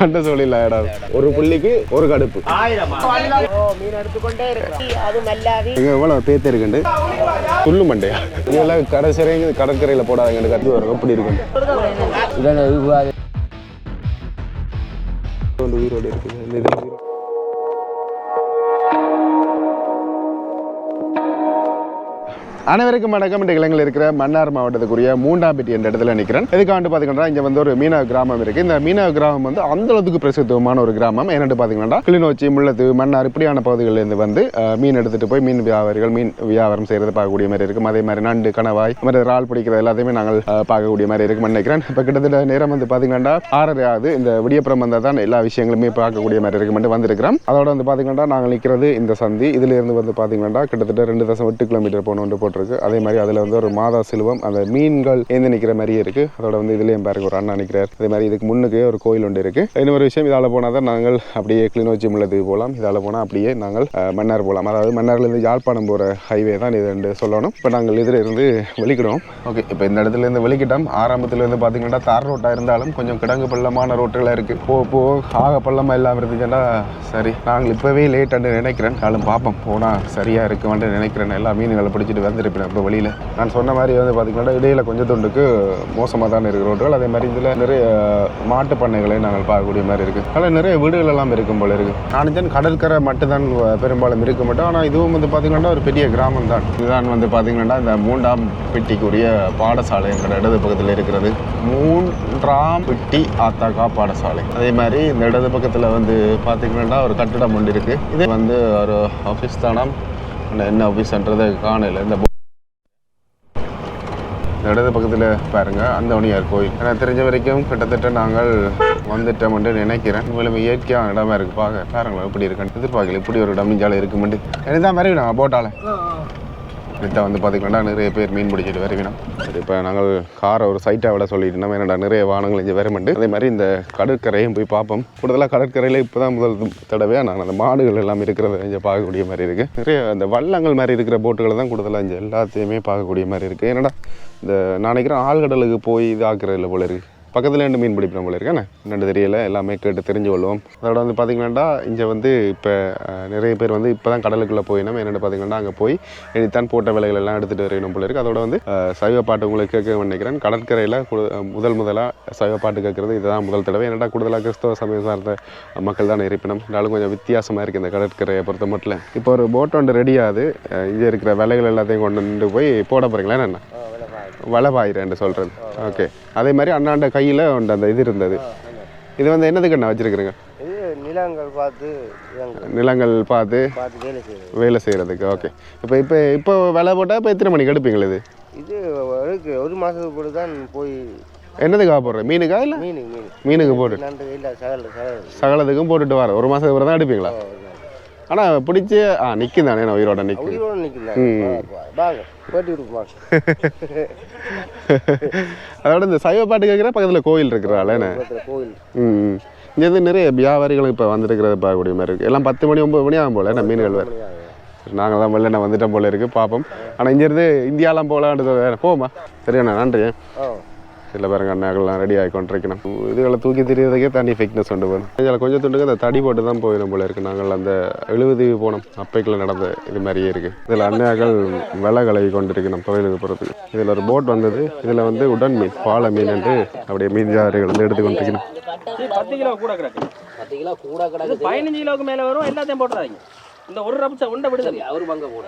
கண்ட இடம் ஒரு புள்ளிக்கு ஒரு கடுப்பு. இருக்கு இங்கே எவ்வளோ பேத்து இருக்குண்டு? துள்ளு மண்டையா? இதெல்லாம் கடற்கரை கடற்கரையில் போடாதீங்கன்னு கற்று வரும். எப்படி வந்து உயிரோடு இருக்குது அனைவருக்கும் வணக்கம். இந்த இலங்கையில் இருக்கிற மன்னார் மாவட்டத்துக்குரிய மூண்டாம்பட்டி என்ற இடத்துல நிற்கிறேன். எதுக்காண்டு பார்த்தீங்கன்னா இங்கே வந்து ஒரு மீனவ கிராமம் இருக்குது இந்த மீனவ கிராமம் வந்து அந்த அளவுக்கு பிரசித்தமான ஒரு கிராமம். என்னென்னு பார்த்தீங்கன்னா கிளிநொச்சி முள்ளத்தீவு மன்னார் இப்படியான பகுதிகளிலிருந்து வந்து மீன் எடுத்துகிட்டு போய் மீன் வியாபாரிகள் மீன் வியாபாரம் செய்கிறது பார்க்கக்கூடிய மாதிரி இருக்கும். அதே மாதிரி நண்டு கணவாய் மாதிரி இறால் பிடிக்கிறது எல்லாத்தையுமே நாங்கள் பார்க்கக்கூடிய மாதிரி இருக்கும்னு நினைக்கிறேன். இப்போ கிட்டத்தட்ட நேரம் வந்து பார்த்தீங்கன்னா ஆறரை ஆகுது. இந்த விடியப்புறம் வந்தால் தான் எல்லா விஷயங்களுமே பார்க்கக்கூடிய மாதிரி இருக்குமென்று வந்திருக்கிறோம். அதோட வந்து பார்த்தீங்கன்னா நாங்கள் நிற்கிறது இந்த சந்தி. இதிலிருந்து வந்து பார்த்தீங்கன்னா கிட்டத்தட்ட ரெண்டு தசம் எட்டு கிலோமீட்டர் போகணுன்னு போட்டிருக்கு. அதே மாதிரி அதில் வந்து ஒரு மாதா சிலுவம் அந்த மீன்கள் ஏந்து நிற்கிற மாதிரியே இருக்குது அதோட வந்து இதுலேயும் பாருங்க ஒரு அண்ணா நிற்கிறார் அதே மாதிரி இதுக்கு முன்னுக்கு ஒரு கோயில் ஒன்று இருக்குது இன்னொரு விஷயம் இதால் போனால் தான் நாங்கள் அப்படியே கிளிநொச்சி முள்ளத்துக்கு போகலாம் இதால் போனால் அப்படியே நாங்கள் மன்னார் போகலாம் அதாவது மன்னார்லேருந்து யாழ்ப்பாணம் போகிற ஹைவே தான் இது ரெண்டு சொல்லணும். இப்போ நாங்கள் இதில் இருந்து வெளிக்கிடுவோம். ஓகே இப்போ இந்த இடத்துல இருந்து வெளிக்கிட்டோம். ஆரம்பத்தில் இருந்து பார்த்தீங்கன்னா தார் ரோட்டாக இருந்தாலும் கொஞ்சம் கிடங்கு பள்ளமான ரோட்டுகளாக இருக்குது போ போ ஆக பள்ளமாக இல்லாமல் இருந்துச்சுன்னா சரி. நாங்கள் இப்போவே லேட்டான்னு நினைக்கிறேன். நாளும் பார்ப்போம் போனால் சரியாக இருக்குமான்னு நினைக்கிறேன். எல்லா மீன்களை பிடிச்சிட்டு வந்திருப்பேன் அப்போ வழியில். நான் சொன்ன மாதிரி வந்து பார்த்தீங்கன்னா இடையில கொஞ்சம் தொண்டுக்கு மோசமாக தான் இருக்கிற ரோடுகள் அதே மாதிரி இதில் நிறைய மாட்டு பண்ணைகளை நாங்கள் பார்க்கக்கூடிய மாதிரி இருக்குது ஆனால் நிறைய வீடுகள் எல்லாம் இருக்கும் போல இருக்குது நான் கடற்கரை மட்டும்தான் பெரும்பாலும் இருக்க மாட்டோம். ஆனால் இதுவும் வந்து பார்த்தீங்கன்னா ஒரு பெரிய கிராமம் தான். இதுதான் வந்து பார்த்தீங்கன்னா இந்த மூன்றாம் பெட்டிக்குரிய பாடசாலை எங்கள் இடது பக்கத்தில் இருக்கிறது. மூன்றாம் பெட்டி ஆத்தாக்கா பாடசாலை. அதே மாதிரி இந்த இடது பக்கத்தில் வந்து பார்த்தீங்கன்னா ஒரு கட்டிடம் ஒன்று இருக்குது இது வந்து ஒரு ஆஃபீஸ் தானம். என்ன ஆஃபீஸ்ன்றதை காணல. இந்த இடது பக்கத்தில் பாருங்க அந்தவனியார் கோயில். எனக்கு தெரிஞ்ச வரைக்கும் கிட்டத்தட்ட நாங்கள் வந்துட்டோம் என்று நினைக்கிறேன். மேலும் இயற்கையான இடமா இருக்கு. பார்க்க பாருங்களேன் எப்படி இருக்குன்னு. எதிர்பார்க்கல இப்படி ஒரு இடம் இஞ்சால இருக்குமெண்டு எனக்கு தான் நான் போட்டால. இதான் வந்து பார்த்தீங்கன்னா நிறைய பேர் மீன் பிடிச்சிட்டு வருவினோம் சரி இப்போ நாங்கள் காரை ஒரு சைட்டாக விட சொல்லிட்டுனா என்னடா நிறைய வானங்கள் இங்கே வருமெண்டு அதே மாதிரி இந்த கடற்கரையும் போய் பார்ப்போம். கூடுதலாக கடற்கரையில் இப்போ தான் முதல் தடவையாக நாங்கள் அந்த மாடுகள் எல்லாம் இருக்கிறத இங்கே பார்க்கக்கூடிய மாதிரி இருக்குது நிறைய அந்த வள்ளங்கள் மாதிரி இருக்கிற போட்டுகளை தான் கூடுதலாக இங்கே எல்லாத்தையுமே பார்க்கக்கூடிய மாதிரி இருக்குது என்னடா இந்த நான் நினைக்கிறேன் ஆழ்கடலுக்கு போய் இது ஆக்குறதில்ல போல இருக்குது பக்கத்தில் ரெண்டு மீன் பிடிப்பின போல இருக்கேன் என்னென்னு தெரியல. எல்லாமே கேட்டு தெரிஞ்சு கொள்வோம் அதோட வந்து பார்த்தீங்கன்னாடா இங்கே வந்து இப்போ நிறைய பேர் வந்து இப்போ தான் கடலுக்குள்ளே போயினோம் என்னென்னு பார்த்தீங்கன்னா அங்கே போய் இனித்தான் போட்ட விலைகள் எல்லாம் எடுத்துகிட்டு வரையணும் போல இருக்குது அதோட வந்து சைவ பாட்டு உங்களுக்கு கேட்க நினைக்கிறேன். கடற்கரையில் முதல் முதலாக சைவ பாட்டு கேட்குறது இதுதான் முதல் தடவை. என்னடா கூடுதலாக கிறிஸ்தவ சமயம் சார்ந்த மக்கள் தான் இருப்பினம். இருந்தாலும் கொஞ்சம் வித்தியாசமாக இருக்குது இந்த கடற்கரையை பொறுத்த மட்டும். இப்போ ஒரு போட் ஒன்று ரெடி இங்கே இருக்கிற விலைகள் எல்லாத்தையும் கொண்டு போய் போட போகிறீங்களா என்ன வளபாயிரன்னு சொல்கிறது ஓகே அதே மாதிரி அண்ணாண்ட கையில் அந்த இது இருந்தது. இது வந்து என்னதுக்கு அண்ணா வச்சுருக்குறீங்க? நிலங்கள் பார்த்து நிலங்கள் பார்த்து வேலை செய்கிறதுக்கு ஓகே இப்போ இப்போ இப்போ விலை போட்டால் இப்போ எத்தனை மணிக்கு எடுப்பீங்களா இது? இது இருக்கு ஒரு மாதத்துக்கு போட்டு தான் போய் என்னதுக்காக போடுறேன் மீனுக்கா இல்லை? மீன் மீன். மீனுக்கு போட்டு சகலத்துக்கும் போட்டுட்டு வர. ஒரு மாதத்துக்கு அப்புறம் தான் எடுப்பீங்களா? ஆனால் பிடிச்சி ஆ நிற்கும் தானே நான் உயிரோட நிற்கும் உயிரோடு அதோட இந்த சைவ பாட்டு கேட்குற பக்கத்தில் கோயில் இருக்கிறாள் என்ன? கோயில். ம் ம். இங்க இருந்து நிறைய வியாபாரிகளும் இப்போ வந்துருக்கிறத பார்க்கக்கூடிய மாதிரி இருக்குது எல்லாம் பத்து மணி ஒம்பது மணி ஆகும் போல என்ன மீன்கள் வேறு? நாங்கள் தான் வெளில வந்துட்டோம் போல இருக்குது பார்ப்போம் ஆனால் இங்கேருந்து இந்தியாலாம் போகலான்றது வேறு. போமா சரியாண்ணா நன்றி ஆ இதில் பாருங்க அண்ணாக்கள்லாம் ரெடி ஆகி கொண்டிருக்கணும். இதுகளை தூக்கி தெரியறதுக்கே தனி ஃபிட்னஸ் கொண்டு போகணும் இதில் கொஞ்சம் துண்டுக்கு அந்த தடி போட்டு தான் போயிடும் போல இருக்குது நாங்கள் அந்த எழுபது போனோம். அப்பைக்குள்ள நடந்த இது மாதிரியே இருக்குது இதில் அண்ணாக்கள் விலைகளை கொண்டிருக்கணும் தொழிலுக்கு போகிறதுக்கு இதில் ஒரு போட் வந்தது. இதில் வந்து உடன் மீன் பாலை மீன் என்று அப்படியே மீன் ஜாரிகள் வந்து எடுத்து கொண்டிருக்கணும். சரி, பத்து கிலோ கூட கிடக்கு. பத்து கிலோ கூட கிடக்கு பதினஞ்சு கிலோவுக்கு மேல வரும். எல்லாத்தையும் போட்டுறாங்க இந்த ஒரு ரப்ச உண்டை விடுதல் அவரு பங்க கூட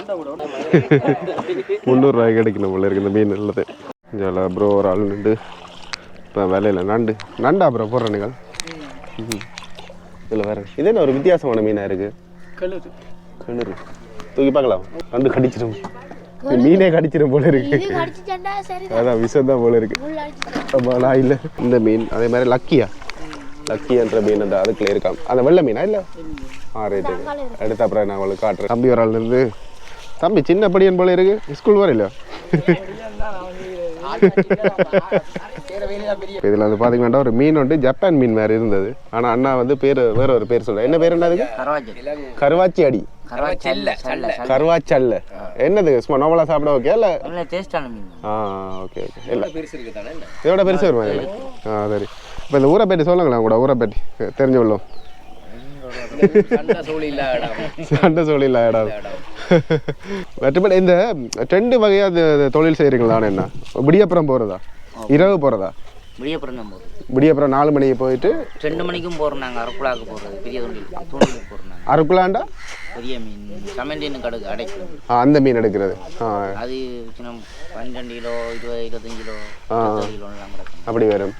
உண்டை விட உண்டை முந்நூறுரூவாய்க்கு கிடைக்கணும் போல இருக்குது இந்த மீன் நல்லது இதில் ப்ரோ ஒரு ஆள் நின்று இப்போ வேலையில் நண்டு நண்டா ப்ரோ போடுற நீங்கள் இதில் வேறு இது என்ன ஒரு வித்தியாசமான மீனாக இருக்குது கிணறு தூக்கி பார்க்கலாம்? நண்டு கடிச்சிடும். மீனே கடிச்சிடும் போல இருக்கு. அதான் விஷம் தான் போல இருக்கு. ஆமா நான் இல்லை. இந்த மீன் அதே மாதிரி லக்கியா. லக்கியன்ற மீன் அந்த அதுக்குள்ள இருக்கான் அந்த வெள்ளை மீனா இல்லை? ஆ ரைட்டு எடுத்த அப்புறம் நான் உங்களுக்கு காட்டுறேன். தம்பி ஒரு ஆள் இருந்து தம்பி சின்ன படியன் போல இருக்கு. ஸ்கூல் வரையில இதில் வந்து பார்த்தீங்கன்னா ஒரு மீன் வந்து ஜப்பான் மீன் மாதிரி இருந்தது. ஆனால் அண்ணா வந்து பேர் வேற ஒரு பேர் சொல்ல என்ன பேர் என்னதுக்கு கருவாச்சி அடி. செல்ல செல்ல. கருவாச்சல்ல. என்னது சும்மா நார்மலாக சாப்பிட ஓகே இல்லை? நல்ல டேஸ்டான மீன். ஆ ஓகே ஓகே இல்லை. இதோட பெருசு வருமா ஆ. சரி. இப்போ இந்த ஊரை பற்றி சொல்லுங்களேன் கூட ஊரை பற்றி தெரிஞ்சு சண்டை சூழல் இல்லாத இடம். சண்டை சூழல் இடம். மற்றபடி இந்த ரெண்டு வகையாக தொழில் செய்கிறீங்களான்னு என்ன? விடியப்புறம் போகிறதா இரவு போகிறதா விடியப்புறம் தான் போகுது விடியப்புறம் நாலு மணிக்கு போயிட்டு ரெண்டு மணிக்கும் போகிறோம் நாங்கள் அரக்குழாக்கு போகிறது பெரிய தூண்டில் தூண்டிலுக்கு போகிறோம் நாங்கள் பெரிய மீன் சமெண்டின்னு கடுகு அடைக்கும். ஆ, அந்த மீன் எடுக்கிறது. ஆ. அது சின்ன பன்னெண்டு கிலோ இருபது இருபத்தஞ்சு கிலோ ஆ. இருபது கிலோலாம் கிடக்கும். அப்படி வரும்.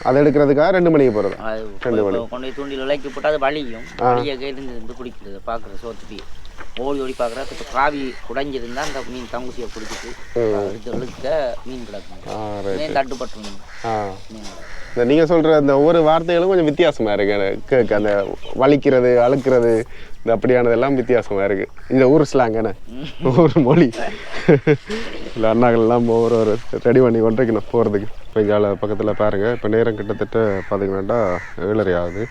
அதை எடுக்கிறதுக்காக ரெண்டு மணிக்கு போகிறது அது. கொண்டு போய் தூண்டில் விலைக்கு போட்டு அது வலியும். வலியை கையிலேருந்து இருந்து பிடிக்கிறது பார்க்குறது சோத்துப்பி ஓடி ஓடி பார்க்குறா இப்போ காவி உடைஞ்சிருந்தா அந்த மீன் தங்குசியை பிடிச்சிட்டு எடுத்து இழுக்க மீன் கிடக்கும் மீன் தட்டுப்பட்டு மீன் இந்த நீங்கள் சொல்கிற அந்த ஒவ்வொரு வார்த்தைகளும் கொஞ்சம் வித்தியாசமாக இருக்கு. எனக்கு கேட்க அந்த வலிக்கிறது அழுக்கிறது இந்த அப்படியானதெல்லாம் வித்தியாசமாக இருக்குது இந்த ஊர் ஸ்லாங் என்ன? ஊர் மொழி. இல்லை அண்ணாக்கள் எல்லாம் ஒவ்வொரு ஒரு ரெடி பண்ணி கொண்டிருக்கணும் போகிறதுக்கு இப்போ இங்கே பக்கத்தில் பாருங்கள் இப்போ நேரம் கிட்டத்தட்ட பார்த்தீங்கன்னா ஏழரை ஆகுது.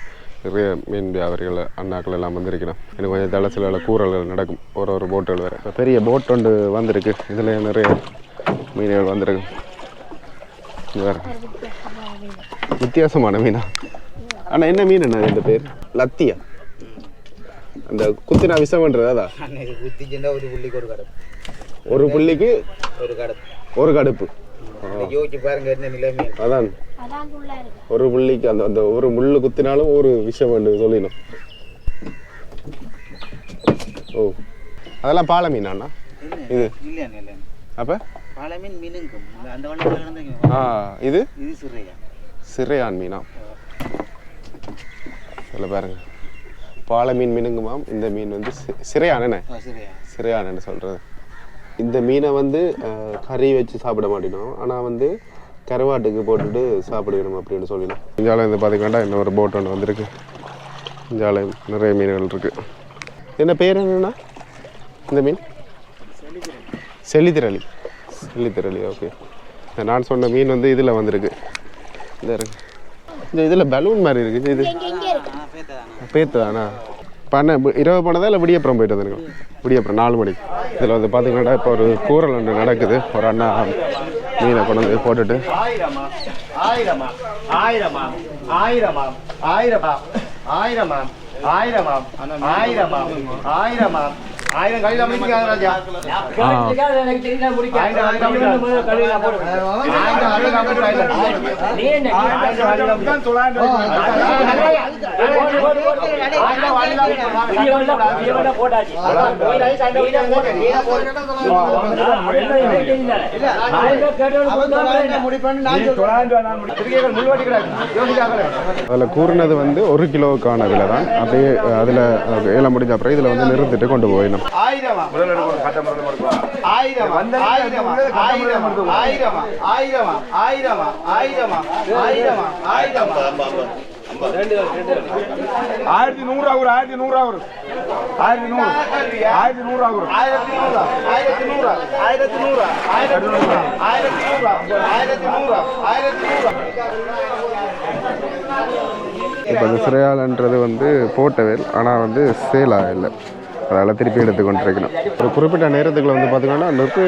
நிறைய மீன் வியாபாரிகள் அண்ணாக்கள் எல்லாம் வந்திருக்கணும். இன்னும் கொஞ்சம் தலை சில கூறல்கள் நடக்கும். ஒரு ஒரு போட்டுகள் வேறு இப்போ பெரிய போட் ஒன்று வந்திருக்கு. இதில் நிறைய மீன்கள் வந்திருக்கு. வேறு. வித்தியாசமான மீனா? ஆனா என்ன மீன் என்ன இந்த பேர்? லத்தியா? அந்த குத்தினா விஷம்ன்றது ஒரு புள்ளிக்கு ஒரு கடப்பு. ஒரு புள்ளிக்கு ஒரு கடப்பு. ஒரு கடுப்பு. யோசிச்சு பாருங்க என்ன நிலைமை அதான். ஒரு புள்ளிக்கு அந்த அந்த ஒரு முள்ளு குத்தினாலும் ஒரு விஷம் என்று சொல்லிடணும் ஓ. அதெல்லாம் பாலை மீனாண்ணா இது. அப்ப? பல மீன் மீனுங்கும் அந்த வண்ணத்தில் கிடந்தீங்க ஆ இது? இது சிறையா? சிறையான் மீனா? இதில் பாருங்க. பாலை மீன் மீனுங்குமாம் இந்த மீன் வந்து சி- சிறையான் என்ன? சிறையா. சிறையானன்னு சொல்கிறது இந்த மீனை வந்து கறி வச்சு சாப்பிட மாட்டேனோம் ஆனால் வந்து கருவாட்டுக்கு போட்டுட்டு சாப்பிடுவோம் அப்படின்னு சொல்லிடலாம் இந்தியாவில் வந்து பார்த்தீங்கன்னா இன்னொரு போட் ஒன்று வந்திருக்கு. இந்தியாவில் நிறைய மீன்கள் இருக்கு. என்ன பேர் என்னன்னா? இந்த மீன்? செல்லித்திரளி. செல்லித்திரளி ஓகே நான் சொன்ன மீன் வந்து இதில் வந்திருக்கு. இந்த இருக்கு. இந்த இதில் பலூன் மாதிரி இருக்குது இது பேத்து தானா பண்ண இரவு போனதா இல்லை விடியப்புறம் போயிட்டு வந்துருக்கோம் விடியப்புறம் நாலு மணிக்கு. இதில் வந்து பார்த்தீங்கன்னா இப்போ ஒரு கூரல் ஒன்று நடக்குது. ஒரு அண்ணா மீனை கொண்டு வந்து போட்டுட்டு. ஆயிரமா? ஆயிரமா? ஆயிரமா? ஆயிரமா? ஆயிரமா? ஆயிரமா? ஆயிரமா? ஆயிரமா? ஆயிரமா? ஆயிரம் கழிவு அமைதிக்காக ராஜா? ஆ. அதில் கூறினது வந்து ஒரு கிலோவுக்கான விலை தான் அப்படியே அதில் ஏலம் முடிஞ்ச அப்புறம் இதில் வந்து நிறுத்திட்டு கொண்டு போயிடணும் ஆயிரம் ஆயிரம் ஆயிரம் ஆயிரம் ஆயிரம் ஆயிரம் ஆயிரம் ஆயிரம் ஆயிரம் ஆயிரம் ஆயிரத்தி நூறு ஆகுற ஆயிரத்தி நூறு ஆகுற. ஆயிரத்தி நூறு. ஆயிரத்தி நூறு ஆகுற. ஆயிரத்தி நூறா. ஆயிரத்தி நூறா. ஆயிரத்தி நூறா. ஆயிரத்தி நூறா ஆயிரத்தி நூறா. ஆயிரத்தி நூறா. ஆயிரத்தி நூறா. இப்போ இந்த சிறையாளன்றது வந்து போட்டவேல் ஆனால் வந்து சேல் ஆகலை. அதனால் திருப்பி எடுத்து கொண்டிருக்கணும் ஒரு குறிப்பிட்ட நேரத்துக்குள்ள வந்து பார்த்திங்கன்னா நிறைய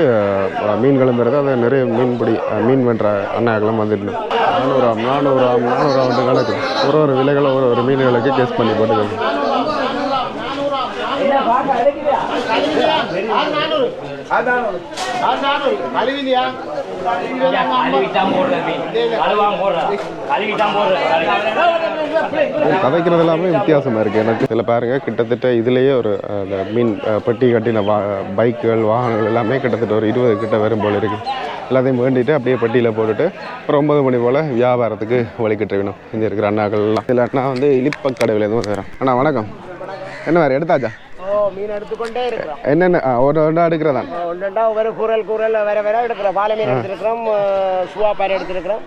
மீன் மீன்களும் அதை நிறைய மீன்பிடி மீன் பண்ணுற அண்ணாக்களும் வந்துடணும். நானூறாம் நானூறாம் நானூறாம் வந்து கணக்கு. ஒரு ஒரு விலைகளை ஒரு ஒரு மீன்களுக்கு டெஸ்ட் பண்ணி போட்டுக்கணும். அழுவிலியா கதைக்கிறது எல்லாமே வித்தியாசமாக இருக்குது எனக்கு இதில் பாருங்கள் கிட்டத்தட்ட இதுலேயே ஒரு அந்த மீன் பெட்டி கட்டின வா பைக்குகள் வாகனங்கள் எல்லாமே கிட்டத்தட்ட ஒரு இருபது கிட்ட வரும் போல் இருக்குது எல்லாத்தையும் வேண்டிட்டு அப்படியே பெட்டியில் போட்டுட்டு ஒரு ஒன்பது மணி போல் வியாபாரத்துக்கு வழிகிட்டு இருக்கணும். இங்கே இருக்கிற அண்ணாக்கள் எல்லாம் இல்லாட்டினா வந்து இலிப்பக்கடவில் எதுவும் வரேன். அண்ணா வணக்கம். என்ன வேறு எடுத்தாச்சா? மீன் எடுத்துக்கொண்டே இருக்கிறோம். என்னென்ன? ஒரு ஒன்றா எடுக்கிறதான் ஒன்றுண்டா ஒவ்வொரு குரல் குரல் வேற வேற எடுக்கிறோம். பாலை மீன் எடுத்துருக்கிறோம் சுவா பாறை எடுத்துருக்கிறோம்.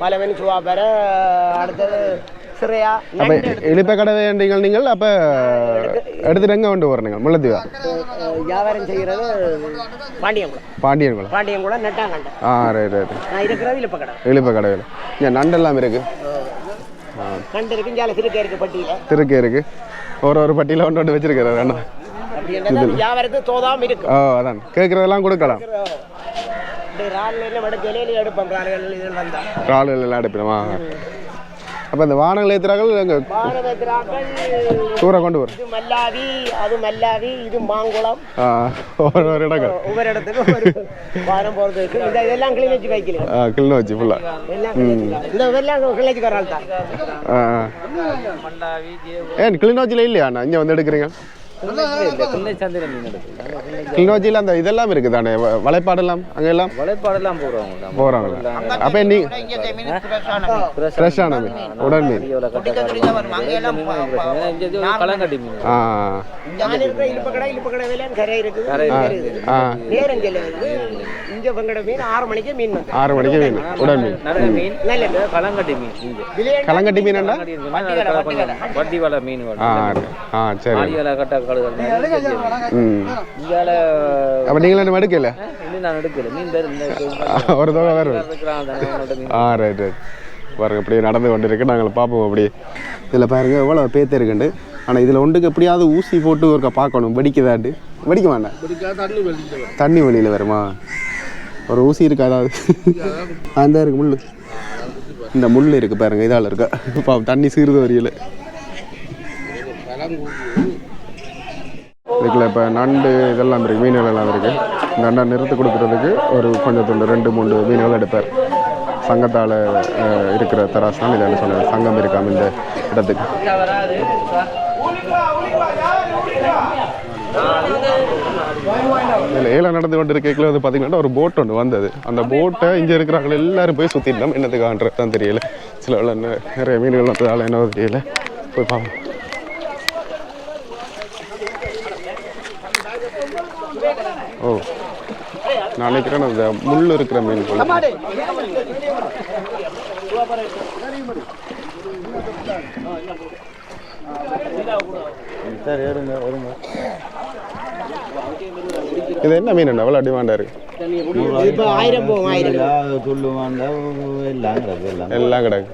பாலை மீன் சுவா பாறை அடுத்தது சிறையா அப்போ இலிப்பக்கடவை நீங்கள் நீங்கள் அப்போ எடுத்துட்டு எங்கே கொண்டு வரணுங்க முள்ளத்தீவா அஹ், வியாபாரம் செய்கிறது பாண்டியங்குளம். பாண்டியன்குளம் பாண்டியங்குளம் நெட்டாங்கண்டை ஆ ரைட் ரைட் நான் இருக்கிறது இழுப்ப கடை. இலிப்பக்கடவையில் இங்கே நண்டெல்லாம் இருக்குது கண்டு இருக்கு ஜால சிறுக்க இருக்கு பட்டியில. திருக்கே இருக்கு. ஒரு ஒரு பட்டியில் ஒன்று ஒன்று வச்சிருக்கிறார் அண்ணா. ஓ அதான். கேட்குறதெல்லாம் கொடுக்கலாம். ரால் அப்போ இந்த வானங்கள் ஏற்றுறார்கள் எங்கள் தூர கொண்டு வரும். இது மல்லாவி அது மல்லாவி இது மாங்குளம். ஒரு ஒரு இடங்கள். ஒவ்வொரு இடத்துக்கும் வாரம் போறது இருக்கு. இந்த இதெல்லாம் கிளிநொச்சி வைக்கல ஆ கிளின்னு வச்சு ஃபுல்லாக. இந்த இதெல்லாம் கிளிநொச்சி வரால் தான். ஏன் கிளிநொச்சியில் இல்லையா அண்ணா? இங்கே வந்து எடுக்கிறீங்க? கிளிநொச்சியில் அந்த இதெல்லாம் இருக்குது தானே வ- வலைப்பாடெல்லாம் அங்கே எல்லாம் வலைப்பாடெல்லாம் போடுறவங்க போகிறாங்களா அப்போ நீ ஃப்ரெஷ்ஷான மீன் உடன் மீன். களங்கட்டி மீன். ஆ. இழுப்பு கடை இழுப்பு கடை வேலையான் கரை இருக்குது. பங்கட மீன் ஆறு மணிக்கு மீன் வந்து. ஆறு மணிக்கு மீன் உடன் மீன். நல்ல மீன். நல்ல களங்கட்டி மீன். கலங்கட்டி மீனண்டா வட்டி வலை மீன் ஆ ஆ சரி. ஆடி வலை கட்ட கழுதல் ம். இங்கால அப்போ நீங்களும் என்ன எடுக்கல? இன்னும் நான் எடுக்கல. மீன் தரும் இந்த ஒரு தொகை மீன். ஆ ரைட் ரைட் பாருங்க இப்படியே நடந்து கொண்டு இருக்கு நாங்கள் பார்ப்போம் அப்படியே. இதில் பாருங்க எவ்வளோ பேத்து இருக்குண்டு. ஆனால் இதில் ஒன்றுக்கு எப்படியாவது ஊசி போட்டு ஒருக்கா பார்க்கணும். வெடிக்குதாண்டு. வெடிக்க வேண்டாம். தண்ணி வெளியில் வருமா? ஒரு ஊசி இருக்கு அதாவது அந்த இருக்கு முள் இந்த முள் இருக்கு பாருங்க இதால் இருக்கா. இப்போ தண்ணி சீருது வரையில். இதுக்குள்ள இப்போ நண்டு இதெல்லாம் இருக்குது மீன்கள் எல்லாம் இருக்குது இந்த அண்ணா நிறுத்து கொடுக்குறதுக்கு ஒரு கொஞ்சம் துண்டு ரெண்டு மூணு மீன்கள் எடுப்பார். சங்கத்தால் இருக்கிற தராசு தான் இதில் சொன்னேன் சங்கம் இருக்காம இந்த இடத்துக்கு. இதில் ஏலம் நடந்து கொண்டு இருக்கைக்குள்ள வந்து பார்த்தீங்கன்னா ஒரு போட் ஒன்று வந்தது. அந்த போட்டை இங்கே இருக்கிறவங்க எல்லாரும் போய் சுற்றிட்டோம் என்னத்துக்கான்றது தான் தெரியல. சில நிறைய மீன்கள் வந்ததால் என்னவோ தெரியல. போய் பார்ப்போம் ஓ. நான் நினைக்கிறேன் அந்த முள் இருக்கிற மீன் போல. இது என்ன மீன் என்ன? எவ்வளோ டிமாண்டாக இருக்கு? இப்போ ஆயிரம் போகும் ஆயிரம். துள்ளு வாண்டா எல்லாம் கிடக்கு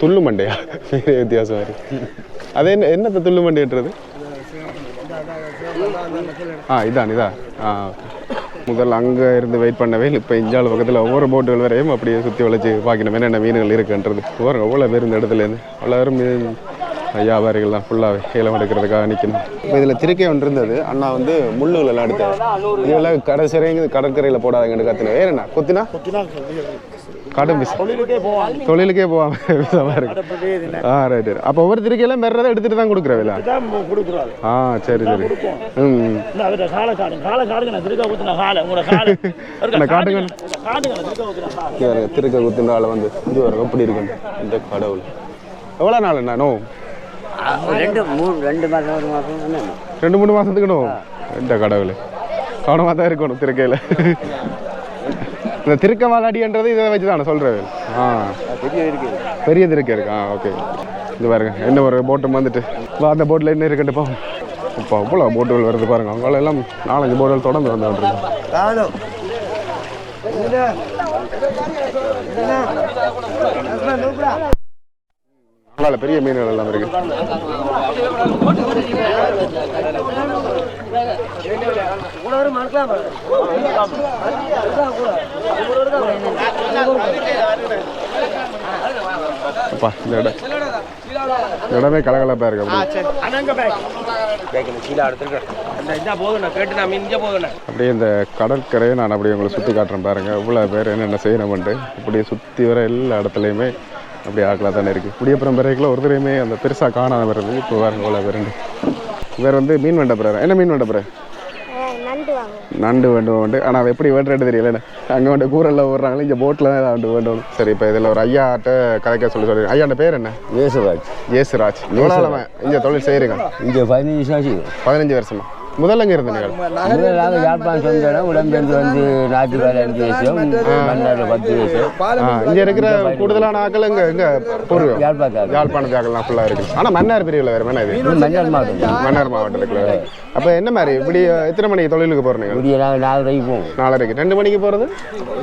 துள்ளு மண்டையா? பெரிய வித்தியாசமா இருக்கு அது என்ன என்னத்த துள்ளு மண்டைன்றது ஆ இதான் இதா ஆ முதல்ல அங்கே இருந்து வெயிட் பண்ணவே இப்போ இஞ்சால பக்கத்தில் ஒவ்வொரு போட்டுகள் வரையும் அப்படியே சுற்றி வளைச்சு பார்க்கணும் என்னென்ன மீன்கள் இருக்குன்றது. பாருங்க அவ்வளோ பேர் இந்த இடத்துலேருந்து எல்லாரும் மீன் வியாபாரிகள்லாம் ஃபுல்லாகவே ஏலம் எடுக்கிறதுக்காக நிற்கணும் இப்போ இதில் திருக்கை ஒன்று இருந்தது. அண்ணா வந்து முள்ளுகள் எல்லாம் எடுத்தார். இதெல்லாம் கடைசிறைங்க கடற்கரையில் போடாதீங்கன்னு கத்துன வேற என்ன? கொத்தினா? கடும் தொழிலுக்கே போவாம விஷமா இருக்கு. ஆ ரைட் அப்போ ஒவ்வொரு திருக்கையெல்லாம் மெறதை எடுத்துட்டு தான் கொடுக்குறவில்ல கொடுக்குறாரு. ஆ சரி சரி. ம் காட்டுங்க திருக்க ஊத்துன காலை. இங்க பாருங்க, திருக்க குத்துன ஆளை வந்து இது வரும் எப்படி இருக்கு இந்த கடவுள். எவ்வளோ நாள் நானோ ரெண்டு மூணு ரெண்டு மாதம் ஒரு மாதம் ரெண்டு மூணு மாசத்துக்குணும் இந்த கடவுள். கவனமாக தான் இருக்கணும் திருக்கையில். இந்த திருக்க மாலாடின்றது இதை வச்சு தானே சொல்கிறது ஆ. பெரிய இருக்கு. பெரிய திருக்கை இருக்கு. ஆ ஓகே இது பாருங்க என்ன ஒரு போட்டும் வந்துட்டு. வா அந்த போட்டில் என்ன இருக்குன்னு பாப்போம் இப்போ அவ்வளோ போட்டுகள் வருது பாருங்க. அவங்கள எல்லாம் நாலஞ்சு போட்டுகள் தொடர்ந்து வந்துட்டு பரவாயில்ல பெரிய மீன்கள் எல்லாம் இருக்கு. அப்பா இந்த இடம். இடமே கலகலப்பா இருக்கு அப்படியே இந்த கடற்கரையை நான் அப்படியே உங்களை சுற்றி காட்டுறேன் பாருங்க. இவ்வளோ பேர் என்னென்ன செய்யணும்ட்டு இப்படியே சுற்றி வர எல்லா இடத்துலையுமே அப்படியே ஆக்கலாக தானே இருக்குது குடியப்புறம் பிறகுல ஒருத்தரையுமே அந்த பெருசாக காணாத பிறகு இப்போ பாருங்க இவ்வளோ பேருண்டு வேறு வந்து மீன் வேண்ட பிறகு என்ன மீன் வேண்ட பிறகு நண்டு வேண்டும் உண்டு. ஆனால் அது எப்படி வேண்டுறது தெரியல. அங்கே வந்து கூரல்ல ஓடுறாங்களே இங்கே போட்டில் தான் ஏதாவது வேண்டும் சரி இப்போ இதில் ஒரு ஐயாட்ட கதைக்க சொல்லி சொல்லி. ஐயாண்ட பேர் என்ன? ஏசுராஜ். ஏசுராஜ். எவ்வளோ இங்கே தொழில் செய்கிறீங்க இங்கே பதினஞ்சு ஆச்சு. பதினஞ்சு வருஷமா? முதல்ல யாழ்ப்பாணம் சொந்த இடம் உடம்பெருந்து வந்து நாட்டு வேலை அஞ்சு மன்னாரில் பத்து இங்கே இருக்கிற கூடுதலான ஆக்கள் இங்கே இங்கே யாழ்ப்பாணத்து ஆக்கள்லாம் ஃபுல்லாக இருக்குது ஆனால் மன்னார் பிரிவில் வேறு வேணா இது? மன்னார் மாவட்டம். மன்னார் மாவட்டத்துக்குள்ள அப்போ என்ன மாதிரி? இப்படி எத்தனை மணிக்கு தொழிலுக்கு போகிறீங்க விடிய நாங்கள் நாலு ரூபாய்க்கு போவோம். நாலரைக்கு. ரெண்டு மணிக்கு போகிறது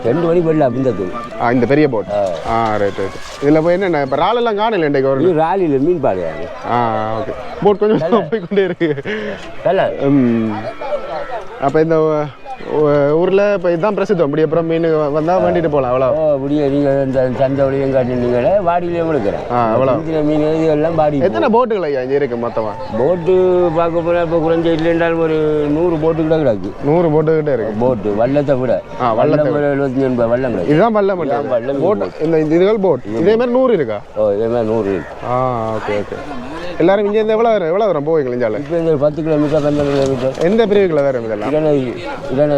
ரெண்டு மணி போயிடலாம் பிந்தத்து ஆ இந்த பெரிய போட். ஆ. ரைட் ரைட் இதில் போய் என்னென்ன? இப்போ ராலெல்லாம் காணல இன்றைக்கு ஒரு ராலியில் மீன் பாடுவாங்க ஆ ஓகே போட் கொஞ்சம் போய் கொண்டே இருக்கு. ம். அப்போ இந்த ஊரில் இப்போ இதுதான் பிரசித்தம். இப்படி அப்புறம் மீன் வந்தால் வேண்டிட்டு போகலாம் அவ்வளோ விடிய நீங்கள் இந்த சந்தை வழியும் காட்டினீங்களே வாடியிலையும் எடுக்கிறேன் அவ்வளோ மீன் எல்லாம் பாடி எத்தனை போட்டுகள் ஐயா இங்கே இருக்கு மொத்தமாக போட்டு பார்க்க போனால் இப்போ குறைஞ்ச இல்லைன்றாலும் ஒரு நூறு போட்டு கூட கிடக்கு. நூறு போட்டுக்கிட்டே இருக்கு. போட்டு வல்லத்தை விட. ஆ, வல்லம் ஒரு எழுபத்தஞ்சு எண்பது கிடக்கு. இதுதான் வல்லம் இதுதான் வல்லம் போட் இந்த இந்த இதுகள் போட் இதே மாதிரி நூறு இருக்கா? ஓ இதே மாதிரி நூறு இருக்கு. ஆ ஓகே ஓகே. எல்லாரும் இங்கே இருந்து எவ்வளோ வரும்? எவ்வளோ வரும் போவீங்க இஞ்சால இப்போ இந்த பத்து கிலோமீட்டர் பன்னெண்டு கிலோமீட்டர். எந்த பிரிவுகளை வரும் இதெல்லாம்? இதனை இதனை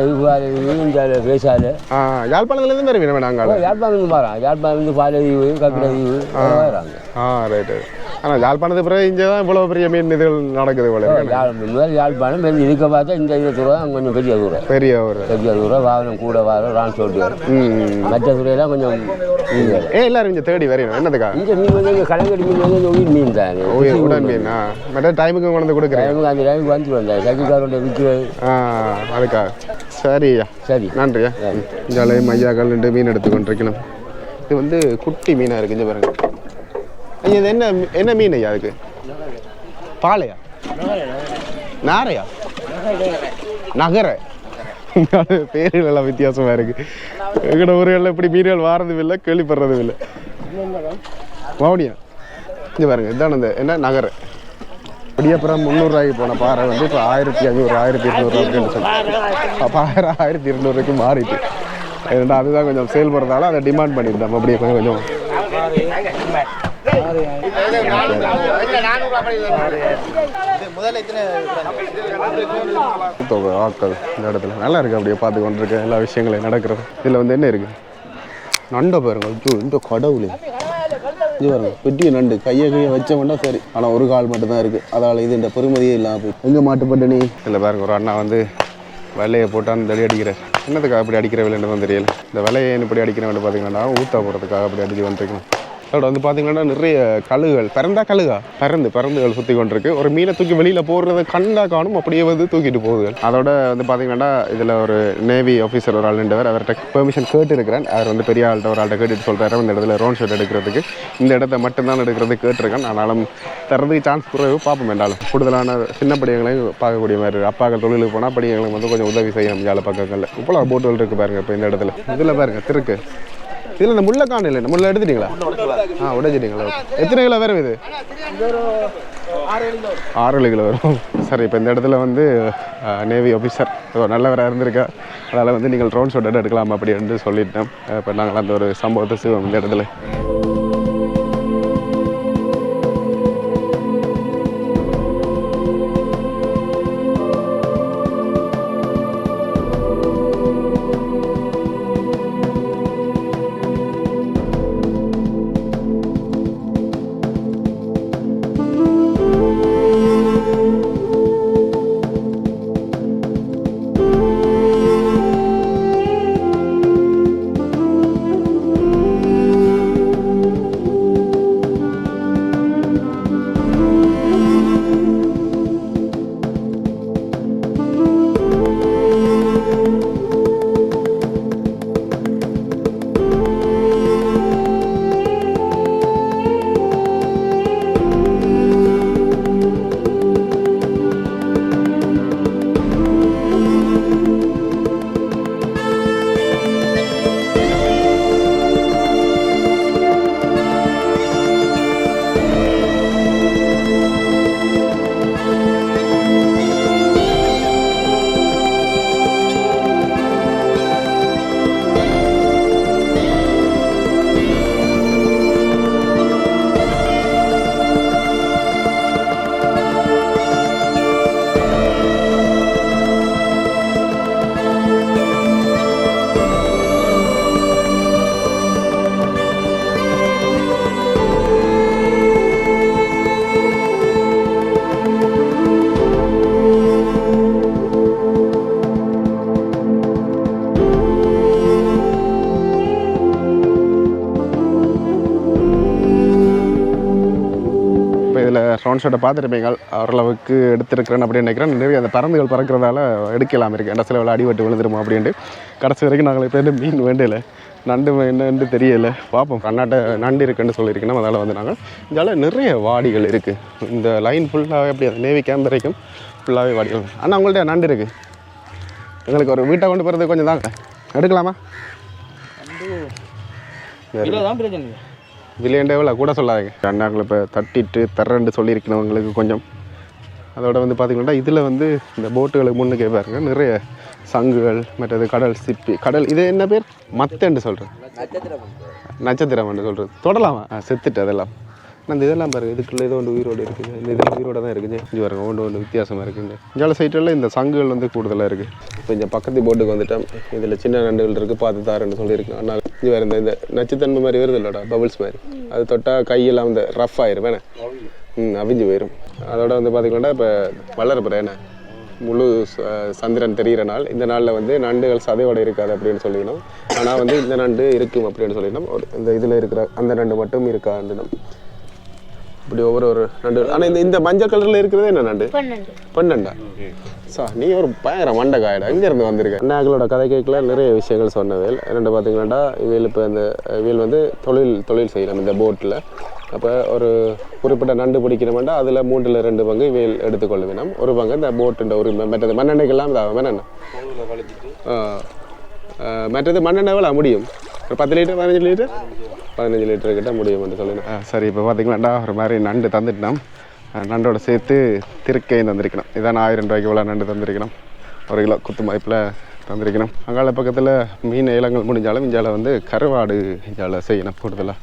இந்த பேசாது ஆ யாழ்ப்பாணத்துலேருந்து வருவீங்க நாங்கள் யாழ்ப்பாணம் பாறான் யாழ்ப்பாணம் பாலதீவு கப்பிடதீவு வராங்க. ஆ ரைட்டு ஆனால் யாழ்ப்பாணத்து பிறகு இங்கே தான் இவ்வளோ பெரிய மீன் இதுகள் நடக்குது. யாழ் முதல் யாழ்ப்பாணம் பெரிய இருக்க பார்த்தா இந்த இது தூரம் கொஞ்சம் பெரிய தூரம். பெரிய ஒரு பெரிய தூரம் வாகனம் கூட வாரம். ரான் சொல்லிட்டு வரும் மற்ற துறையெல்லாம் கொஞ்சம். ஏன் எல்லாரும் இங்கே தேடி வரீங்க என்னதுக்கா? இந்த மீன் வந்து இங்கே கலங்கடி மீன் வந்து உயிர் மீன் தான். உயிர் உடன் மீன்? மற்ற டைமுக்கு கொண்டு வந்து கொடுக்குறேன் டைமுக்கு அந்த டைமுக்கு வந்துட்டு வந்தேன் சைக்கிள்காரோட விற்கிறது அதுக்கா. சரி. ஐயா சரி. நன்றியா ஜாலையும் ஐயாக்கள் ரெண்டு மீன் எடுத்து கொண்டிருக்கணும். இது வந்து குட்டி மீனாக இருக்கு இங்கே பாருங்க. ஐயா இது என்ன என்ன மீன் ஐயா அதுக்கு? பாலையா? நாரையா? நகர. அது பேர்கள் எல்லாம் வித்தியாசமாக இருக்கு. எங்கட ஊர்களில் இப்படி மீன்கள் வாரதும் இல்லை கேள்விப்படுறதும் இல்லை மௌனியா இங்கே பாருங்க இதுதான் அந்த என்ன நகர. அப்படியப்புறம் முந்நூறுரூவாய்க்கு போன பாறை வந்து இப்போ ஆயிரத்தி ஐநூறு ஆயிரத்தி இருநூறுவாய்க்கு சொல்லி அப்போ ஆயிரத்தி இருநூறுக்கு மாறிட்டு. ஏன்னா அதுதான் கொஞ்சம் செயல்படுறதால அதை டிமாண்ட் பண்ணியிருந்தோம் அப்படியே கொஞ்சம் கொஞ்சம். தொகை ஆட்கள் இந்த இடத்துல நல்லா இருக்கு அப்படியே பார்த்து கொண்டிருக்க எல்லா விஷயங்களையும் நடக்கிறது. இதில் வந்து என்ன இருக்கு? நண்டை பாருங்க ஐயோ இந்த கடவுளே. இது பாருங்க பெட்டியை நண்டு கையை கையை வச்சோம்னா சரி. ஆனால் ஒரு கால் மட்டும்தான் இருக்குது அதால் இது இந்த பெருமதியே இல்லாமல் போய் எங்கே மாட்டுப்பட்டு நீ? இதில் பாருங்க ஒரு அண்ணா வந்து வலையை போட்டான்னு தடி அடிக்கிறார். என்னதுக்காக அப்படி அடிக்கிற விலைன்னு தெரியல. இந்த வலையை ஏன் இப்படி அடிக்கிறேன் பார்த்தீங்கன்னா ஊற்ற போகிறதுக்காக அப்படி அடிச்சு வந்துருக்கணும். அதோட வந்து பார்த்தீங்கன்னா நிறைய கழுகுகள் பறந்தா கழுகா பறந்து பறந்துகள் சுற்றி கொண்டிருக்கு. ஒரு மீனை தூக்கி வெளியில் போடுறத கண்டா காணும் அப்படியே வந்து தூக்கிட்டு போகுது அதோட வந்து பார்த்தீங்கன்னா இதில் ஒரு நேவி ஆஃபீஸர் ஒரு ஆள் நின்றவர் அவர்கிட்ட பெர்மிஷன் கேட்டு இருக்கிறேன் அவர் வந்து பெரிய ஆள்கிட்ட ஒரு ஆள்கிட்ட கேட்டுட்டு சொல்கிறாரு இந்த இடத்துல ரோன் ஷாட் எடுக்கிறதுக்கு. இந்த இடத்த மட்டும்தான் எடுக்கிறது கேட்டிருக்கேன். ஆனாலும் தரதுக்கு சான்ஸ் குறைவு. பார்ப்போம் வேண்டாலும் கூடுதலான சின்ன படியங்களையும் பார்க்கக்கூடிய மாதிரி அப்பாக்கள் தொழிலுக்கு போனால் படியங்களுக்கு வந்து கொஞ்சம் உதவி செய்யணும். ஜால பக்கங்களில். இவ்வளோ போட்டுகள் இருக்குது பாருங்கள் இப்போ இந்த இடத்துல. இதில் பாருங்கள் திருக்கு. இதில் இந்த முல்லை காணும் இல்லை முல்லை எடுத்துட்டீங்களா? ஆ உடைச்சிட்டீங்களா எத்தனை கிலோ வரும் இது? ஆறு ஏழு கிலோ வரும். சார் இப்போ இந்த இடத்துல வந்து நேவி ஆஃபீஸர் நல்லவராக இருந்திருக்கா. அதனால் வந்து நீங்கள் ட்ரோன் ஷாட் எடுக்கலாம் அப்படின்னு சொல்லிட்டேன் இப்போ நாங்கள் அந்த ஒரு சம்பவத்தை செய்வோம் இந்த இடத்துல. ட்ரோன் ஷாட்டை பார்த்துருப்பீங்க. ஓரளவுக்கு எடுத்திருக்கிறேன் அப்படின்னு நினைக்கிறேன். நிறைய அந்த பறந்துகள் பறக்கிறதால எடுக்கலாம் இருக்குது என்ன சில அடிபட்டு விழுந்துருமா அப்படின்ட்டு. கடைசி வரைக்கும் நாங்கள் இப்போ மீன் வேண்டல. நண்டு என்னன்னு தெரியல. பார்ப்போம். கண்ணாட்ட நண்டு இருக்குன்னு சொல்லியிருக்கணும். அதால் வந்து நாங்கள் இதால் நிறைய வாடிகள் இருக்குது இந்த லைன் ஃபுல்லாகவே அப்படி அந்த நேவி கேம்ப் வரைக்கும் ஃபுல்லாகவே வாடிகள். ஆனால் உங்கள்கிட்ட நண்டு இருக்குது எங்களுக்கு ஒரு வீட்டை கொண்டு போகிறது கொஞ்சம் தாங்க எடுக்கலாமா? வில்லியன் கூட சொல்லாதீங்க. அண்ணாங்களை இப்போ தட்டிட்டு தர்றேன்ட்டு சொல்லியிருக்கிறவங்களுக்கு கொஞ்சம் அதோட வந்து பார்த்தீங்கன்னா இதில் வந்து இந்த போட்டுகளுக்கு முன்னுக்கே பாருங்க நிறைய சங்குகள் மற்றது கடல் சிப்பி கடல் இது என்ன பேர்? மத்தேன்னு சொல்கிறேன் நட்சத்திரம்னு சொல்கிறது தொடலாமா? செத்துட்டு அதெல்லாம். அந்த இதெல்லாம் பாருங்கள் இதுக்குள்ள ஏதோ ஒன்று உயிரோடு இருக்குது. இந்த இதெல்லாம் உயிரோடு தான் இருக்குது. இங்கே பாருங்க ஒன்று ஒன்று வித்தியாசமாக இருக்குங்க. இங்கே சைட்டில் இந்த சங்குகள் வந்து கூடுதலாக இருக்குது இப்போ இந்த பக்கத்து போட்டுக்கு வந்துட்டோம். இதில் சின்ன நண்டுகள் இருக்குது பார்த்து தாருன்னு சொல்லியிருக்கேன் ஆனால் இது வேறு இந்த இந்த நச்சுத்தன்மை மாதிரி வருது இல்லைடா பபிள்ஸ் மாதிரி. அது தொட்டால் கையெல்லாம் வந்து ரஃப் ஆயிரும் வேணே ம் அவிஞ்சு போயிடும் அதோட வந்து பார்த்திங்கன்னா இப்போ வளரப்புற என்ன? முழு ச- சந்திரன் தெரிகிற நாள். இந்த நாளில் வந்து நண்டுகள் சதையோட இருக்காது அப்படின்னு சொல்லிக்கணும் ஆனால் வந்து இந்த நண்டு இருக்கும் அப்படின்னு சொல்லிக்கணும் ஒரு இந்த இதில் இருக்கிற அந்த நண்டு மட்டும் இருக்காண்டுனோம் இப்படி ஒவ்வொரு ஒரு நண்டு ஆனால் இந்த இந்த மஞ்சள் கலரில் இருக்கிறது என்ன நண்டு? பன்னெண்டா சா நீ ஒரு பயங்கர மண்டை காயடா இங்கேருந்து வந்திருக்க அண்ணாக்களோட கதை கேட்கல நிறைய விஷயங்கள் சொன்னவேல் என்னென்னு பார்த்தீங்கன்னா இவள் இப்போ இந்த இவள் வந்து தொழில் தொழில் செய்யலாம் இந்த போட்டில். அப்போ ஒரு குறிப்பிட்ட நண்டு பிடிக்கிறோம்னா அதில் மூன்றில் ரெண்டு பங்கு இவையில் எடுத்துக்கொள்ள வேணும் ஒரு பங்கு இந்த போட்டுன்ற உரிமை மற்றது மண்ணெண்ணெய்க்கெல்லாம் தான் வேணாண்ணா மற்றது மண்ணெண்ணெய் எவ்வளோ முடியும். ஒரு பத்து லிட்டர் பதினஞ்சு லிட்டர்? பதினஞ்சு லிட்டர். கிட்ட முடியும் சொல்லினேன். சரி இப்போ பார்த்தீங்களாண்டா ஒரு மாதிரி நண்டு தந்துட்டோம். நண்டோட சேர்த்து திருக்கையும் தந்திருக்கணும். இதான் ஆயிரம் ரூபாய்க்கு இவ்வளோ நண்டு தந்திருக்கணும். ஒரு கிலோ குத்து மதிப்பில் தந்திருக்கணும். அங்கால பக்கத்தில் மீன் ஏலங்கள் முடிஞ்சாலும் இஞ்சால வந்து கருவாடு இஞ்சால செய்யணும் கூடுதலாக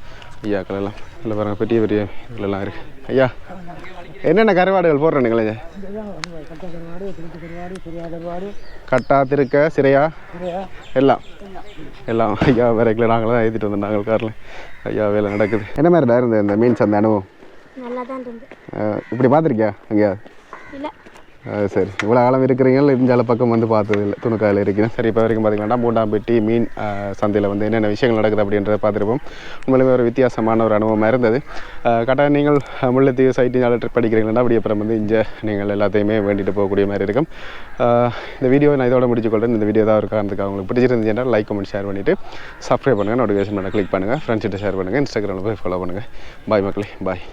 ஐயாக்கள் எல்லாம். இல்லை பாருங்கள் பெரிய பெரிய இதெல்லாம் இருக்குது ஐயா என்னென்ன கருவாடுகள் போடுறேனுங்களே கட்டா திருக்க சிறையா? எல்லாம். எல்லாம். ஐயா வரைக்கும் கிலோ தான் ஏற்றிட்டு வந்தோம். நாங்கள் காரில். ஐயா வேலை நடக்குது. என்ன மாதிரி இருந்தது இந்த மீன் சந்த அனுபவம்? நல்லா தான் இருந்து இப்படி பார்த்துருக்கியா? அங்கேயா இல்லை. சரி. இவ்வளோ காலம் இருக்கிறீங்க இஞ்சால பக்கம் வந்து பார்த்தது இல்லை துணுக்காயில் இருக்கிறேன். சரி இப்போ வரைக்கும் பார்த்தீங்கன்னா மூண்டாம்பட்டி மீன் சந்தையில் வந்து என்னென்ன விஷயங்கள் நடக்குது அப்படின்றத பார்த்துருப்போம். உண்மையிலுமே ஒரு வித்தியாசமான ஒரு அனுபவமாக இருந்தது. கட்டாயம் நீங்கள் அஹ், முல்லைத்தீவு சைட்டு ஞாபகம் ட்ரிப் படிக்கிறீங்கன்னா அப்படி அப்புறம் வந்து இங்கே நீங்கள் எல்லாத்தையுமே வேண்டிட்டு போகக்கூடிய மாதிரி இருக்கும். இந்த வீடியோ நான் இதோட முடிச்சுக்கொள்கிறேன் இந்த வீடியோ தான் ஒரு காரணத்துக்கு உங்களுக்கு பிடிச்சிருந்துச்சுன்னா லைக் கமெண்ட் ஷேர் பண்ணிவிட்டு சப்ஸ்கிரைப் பண்ணுங்கள் நோட்டிஃபிகேஷன் பண்ண கிளிக் பண்ணுங்கள் ஃப்ரெண்ட்ஸ்கிட்ட ஷேர் பண்ணுங்கள் இன்ஸ்டாகிராமில் போய் ஃபாலோ பண்ணுங்கள் பாய் மக்களே. பாய்